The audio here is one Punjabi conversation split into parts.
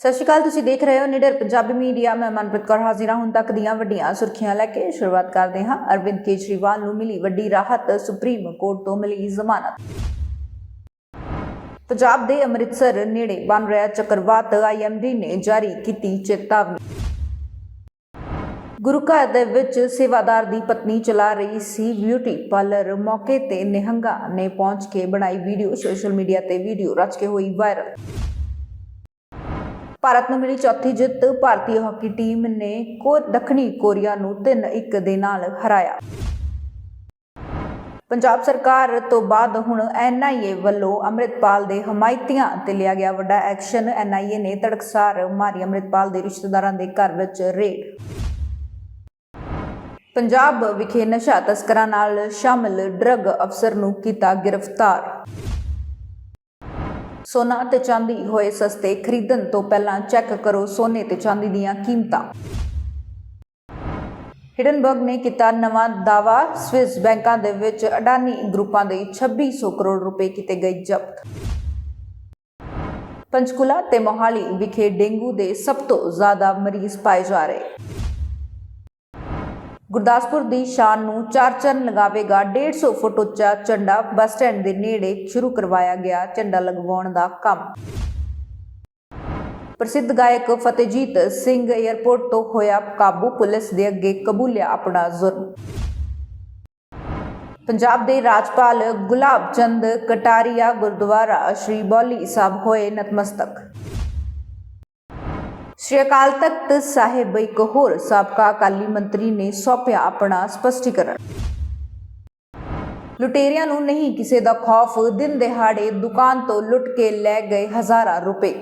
ਸਤਿ ਸ਼੍ਰੀ ਅਕਾਲ, ਤੁਸੀਂ ਦੇਖ ਰਹੇ ਹੋ ਨਿਡਰ ਪੰਜਾਬੀ ਮੀਡੀਆ। ਮੈਂ ਮਨਪ੍ਰੀਤ ਕੌਰ ਹਾਜ਼ਰ ਹਾਂ ਹੁਣ ਤੱਕ ਦੀਆਂ ਵੱਡੀਆਂ ਸੁਰਖੀਆਂ ਲੈ ਕੇ ਸ਼ੁਰੂਆਤ ਕਰਦੇ ਹਾਂ। ਅਰਵਿੰਦ ਕੇਜਰੀਵਾਲ ਨੂੰ ਮਿਲੀ ਵੱਡੀ ਰਾਹਤ, ਸੁਪਰੀਮ ਕੋਰਟ ਤੋਂ ਮਿਲੀ ਜ਼ਮਾਨਤ। ਪੰਜਾਬ ਦੇ ਅੰਮ੍ਰਿਤਸਰ ਨੇੜੇ ਬਣ ਰਿਹਾ ਚੱਕਰਵਾਤ ਆਈਐਮਡੀ ਨੇ ਜਾਰੀ ਕੀਤੀ ਚੇਤਾਵਨੀ। ਗੁਰੂ ਘਰ ਦੇ ਵਿੱਚ ਸੇਵਾਦਾਰ ਦੀ ਪਤਨੀ ਚਲਾ ਰਹੀ ਸੀ ਬਿਊਟੀ ਪਾਰਲਰ। ਮੌਕੇ ਤੇ ਨਿਹੰਗਾ ਨੇ ਪਹੁੰਚ ਕੇ ਬਣਾਈ ਵੀਡੀਓ, ਸੋਸ਼ਲ ਮੀਡੀਆ ਤੇ ਵੀਡੀਓ, ਰਚ ਕੇ ਹੋਈ ਵਾਇਰਲ। ਭਾਰਤ ਨੂੰ ਮਿਲੀ ਚੌਥੀ ਜਿੱਤ, ਭਾਰਤੀ ਹਾਕੀ ਟੀਮ ਨੇ ਕੋ, ਦੱਖਣੀ ਕੋਰੀਆ ਨੂੰ 3-1 ਦੇ ਨਾਲ ਹਰਾਇਆ। ਪੰਜਾਬ ਸਰਕਾਰ ਤੋਂ ਬਾਅਦ ਹੁਣ ਐਨਆਈਏ ਵੱਲੋਂ ਅੰਮ੍ਰਿਤਪਾਲ ਦੇ ਹਮਾਇਤੀਆਂ ਤੇ ਲਿਆ ਗਿਆ ਵੱਡਾ ਐਕਸ਼ਨ। ਐਨਆਈਏ ਨੇ ਤੜਕਸਾਰ ਮਾਰੀ ਅੰਮ੍ਰਿਤਪਾਲ ਦੇ ਰਿਸ਼ਤੇਦਾਰਾਂ ਦੇ ਘਰ ਵਿੱਚ ਰੇਡ। ਪੰਜਾਬ ਵਿਖੇ ਨਸ਼ਾ ਤਸਕਰਾਂ ਨਾਲ ਸ਼ਾਮਲ ਡਰੱਗ ਅਫਸਰ ਨੂੰ ਕੀਤਾ ਗ੍ਰਿਫਤਾਰ। ਸੋਨਾ ਤੇ ਚਾਂਦੀ ਹੋਏ ਸਸਤੇ ਖਰੀਦਣ ਤੋਂ ਪਹਿਲਾਂ ਚੈੱਕ ਕਰੋ ਸੋਨੇ ਤੇ ਚਾਂਦੀ ਦੀਆਂ ਕੀਮਤਾਂ। ਹਿਡਨਬਰਗ ਨੇ ਕੀਤਾ ਨਵਾਂ ਦਾਵਾ ਸਵਿਸ ਬੈਂਕਾਂ ਦੇ ਵਿੱਚ ਅਡਾਨੀ ਗਰੁੱਪਾਂ ਦੇ 2600 ਕਰੋੜ ਰੁਪਏ ਕੀਤੇ ਗਏ ਜ਼ਬਤ। ਪੰਚਕੁਲਾ ਤੇ ਮੋਹਾਲੀ ਵਿਖੇ ਡੇਂਗੂ ਦੇ ਸਭ ਤੋਂ ਜ਼ਿਆਦਾ ਮਰੀਜ਼ ਪਾਏ ਜਾ ਰਹੇ। ਗੁਰਦਾਸਪੁਰ ਦੀ ਸ਼ਾਨ ਨੂੰ ਚਾਰ ਚੰਨ ਲਗਾਵੇਗਾ। 150 ਫੁੱਟ ਉੱਚਾ ਝੰਡਾ ਬੱਸ ਸਟੈਂਡ ਦੇ ਨੇੜੇ ਸ਼ੁਰੂ ਕਰਵਾਇਆ ਗਿਆ। ਝੰਡਾ ਲਗਵਾਉਣ ਦਾ ਕੰਮ। ਪ੍ਰਸਿੱਧ ਗਾਇਕ ਫਤਿਹਜੀਤ ਸਿੰਘ 에ਅਰਪੋਰਟ ਤੋਂ ਹੋਇਆ ਕਾਬੂ। ਪੁਲਿਸ ਦੇ ਅੱਗੇ ਕਬੂਲਿਆ ਆਪਣਾ ਜ਼ੁਰਮ। ਪੰਜਾਬ ਦੇ ਰਾਜਪਾਲ ਗੁਲਾਬ ਚੰਦ ਕਟਾਰੀਆ ਗੁਰਦੁਆਰਾ ਸ਼੍ਰੀ ਬੌਲੀ ਸਾਹਿਬ ਹੋਏ ਨਤਮਸਤਕ। ਸ਼੍ਰੀ ਅਕਾਲ ਤਖਤ ਸਾਹਿਬ ਇੱਕ ਹੋਰ ਸਾਬਕਾ ਅਕਾਲੀ ਮੰਤਰੀ ਨੇ ਸੌਂਪਿਆ ਆਪਣਾ ਸਪਸ਼ਟੀਕਰਨ। ਲੁਟੇਰਿਆਂ ਨੂੰ ਨਹੀਂ ਕਿਸੇ ਦਾ ਖੌਫ, ਦਿਨ ਦਿਹਾੜੇ ਦੁਕਾਨ ਤੋਂ ਲੁੱਟ ਕੇ ਲੈ ਗਏ ਹਜ਼ਾਰਾਂ ਰੁਪਏ।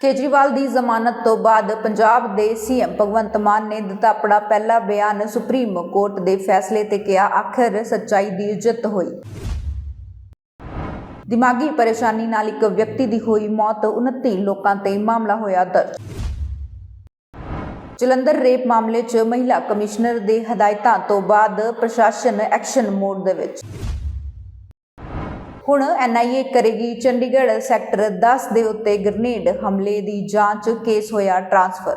ਕੇਜਰੀਵਾਲ ਦੀ ਜ਼ਮਾਨਤ ਤੋਂ ਬਾਅਦ ਪੰਜਾਬ ਦੇ ਸੀਐਮ ਭਗਵੰਤ ਮਾਨ ਨੇ ਦਿੱਤਾ ਆਪਣਾ ਪਹਿਲਾ ਬਿਆਨ। ਸੁਪਰੀਮ ਕੋਰਟ ਦੇ ਫੈਸਲੇ ਤੇ ਕਿਹਾ, ਆਖਰ ਸੱਚਾਈ ਦੀ ਜਿੱਤ ਹੋਈ। ਦਿਮਾਗੀ ਪਰੇਸ਼ਾਨੀ ਨਾਲ ਇੱਕ ਵਿਅਕਤੀ ਦੀ ਹੋਈ ਮੌਤ 29 ਲੋਕਾਂ ਤੇ ਮਾਮਲਾ ਹੋਇਆ ਦਰਜ। ਜਲੰਧਰ ਰੇਪ ਮਾਮਲੇ 'ਚ ਮਹਿਲਾ ਕਮਿਸ਼ਨਰ ਦੇ ਹਦਾਇਤਾਂ ਤੋਂ ਬਾਅਦ ਪ੍ਰਸ਼ਾਸਨ ਐਕਸ਼ਨ ਮੋਡ ਦੇ ਵਿੱਚ। ਹੁਣ ਐਨਆਈਏ ਕਰੇਗੀ ਚੰਡੀਗੜ੍ਹ ਸੈਕਟਰ 10 ਦੇ ਉੱਤੇ ਗ੍ਰਨੇਡ ਹਮਲੇ ਦੀ ਜਾਂਚ, ਕੇਸ ਹੋਇਆ ਟ੍ਰਾਂਸਫਰ।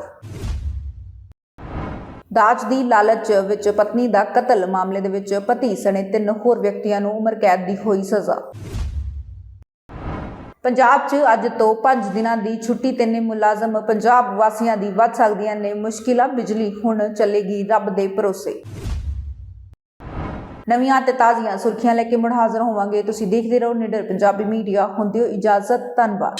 ਦਾਜ ਦੀ ਲਾਲਚ ਵਿੱਚ ਪਤਨੀ ਦਾ ਕਤਲ, ਮਾਮਲੇ ਦੇ ਵਿੱਚ ਪਤੀ ਸਣੇ ਤਿੰਨ ਹੋਰ ਵਿਅਕਤੀਆਂ ਨੂੰ ਉਮਰ ਕੈਦ ਦੀ ਹੋਈ ਸਜ਼ਾ। ਪੰਜਾਬ 'ਚ ਅੱਜ ਤੋਂ 5 ਦਿਨਾਂ ਦੀ ਛੁੱਟੀ ਤੇ ਨੇ ਮੁਲਾਜ਼ਮ ਪੰਜਾਬ ਵਾਸੀਆਂ ਦੀ ਵੱਧ ਸਕਦੀਆਂ ਨੇ ਮੁਸ਼ਕਿਲਾਂ, ਬਿਜਲੀ ਹੁਣ ਚੱਲੇਗੀ ਰੱਬ ਦੇ ਭਰੋਸੇ। ਨਵੀਆਂ ਤੇ ਤਾਜ਼ੀਆਂ ਸੁਰਖੀਆਂ ਲੈ ਕੇ ਮੁੜ ਹਾਜ਼ਰ ਹੋਵਾਂਗੇ। ਤੁਸੀਂ ਦੇਖਦੇ ਰਹੋ ਨਿਡਰ ਪੰਜਾਬੀ ਮੀਡੀਆ। ਹੁੰਦੇ ਹੋ ਇਜਾਜ਼ਤ, ਧੰਨਵਾਦ।